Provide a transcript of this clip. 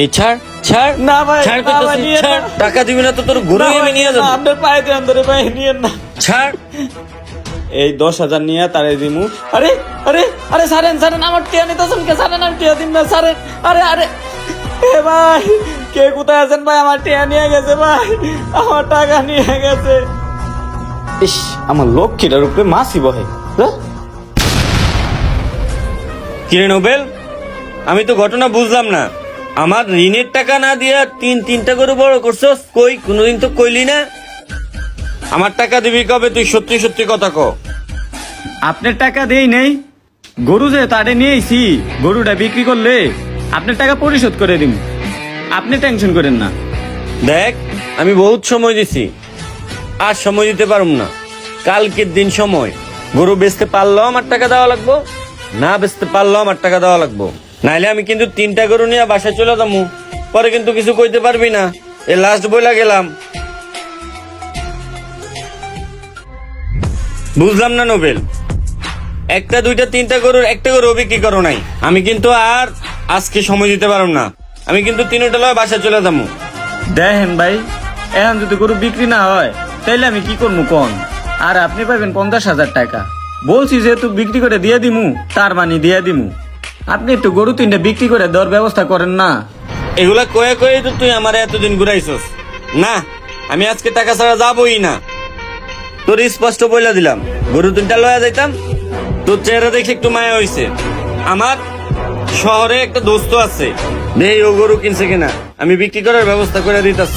এই ছাড় ছাড়। না ভাই, ছাড় ছাড়। টাকা দিবি না তো তোর গরু আমি নিয়ে না, আপনার পায়ে দেন ধরে ভাই নিয়েন না। ছাড়। এই দশ হাজার নিয়ে তারে দিমু। আরে আরে আরে সারেন সারেন আমার টিয়া নিতেছেন কে সারেন আমি টিয়া দিন না সারেন। আরে আরে। এ ভাই কে কোথায় আছেন ভাই? আমার টিয়া নিয়ে গেছে ভাই। আমার টাকা নিয়ে গেছে। ইস আমার লক্ষ্মীটার উপরে মাসি বহে? কিরে নোবেল আমি তো ঘটনা বুঝলাম না। আমার ঋণের টাকা না দিয়া তিন তিনটা করে বড় করছস? কই? কোনোদিন তো কইলি না। আমার টাকা দিবি কবে? তুই সত্যি সত্যি কথা ক। আপনার টাকা দেই নেই। গরু যে তারে নিয়েছি গরুটা বিক্রি করলে আপনার টাকা পরিশোধ করে দিন। আপনি টেনশন করেন না। দেখ আমি বহুত সময় দিছি। আর সময় দিতে পারুম না। কালকের দিন সময়। গরু বেচতে পারলেও আমার টাকা দেওয়া লাগবো না বেচতে পারলেও আমার টাকা দেওয়া লাগবো। নাইলে আমি কিন্তু তিনটা গরু নিয়ে বাসায় চলে যাব। পরে কিন্তু কিছু কইতে পারবি না। এ লাস্ট বইলা গেলাম। বুঝলাম না নোবেল। একটা, দুইটা, তিনটা গরুর একটা গরু বিক্রি করো নাই। আমি কিন্তু আর আজকে সময় দিতে পারব না। আমি কিন্তু তিনটা লয় বাসায় চলে যাব। দেখেন ভাই, এখন যদি গরু বিক্রি না হয়, তাইলে আমি কি করব কোন? আর আপনি পাবেন পঞ্চাশ হাজার টাকা। বলছি যেহেতু বিক্রি করে দিয়ে দিমু, তার মানে দিয়ে দিমু। আপনি একটু গরু তিনটা বিক্রি করে দেওয়ার ব্যবস্থা করেন না। এগুলা কয়ে কয়ে তো তুই আমার এতদিন ঘুরাইছস। না, আমি আজকে টাকা ছাড়া যাবই না। তোর স্পষ্ট বইলা দিলাম, গরু তিনটা লয়া যাইতাম, তোর চেহারা দেখে একটু মায়া হইছে। আমার শহরে একটা দোস্ত আছে নেই ও গরু কিনছে কিনা, আমি বিক্রি করার ব্যবস্থা করে দিতাম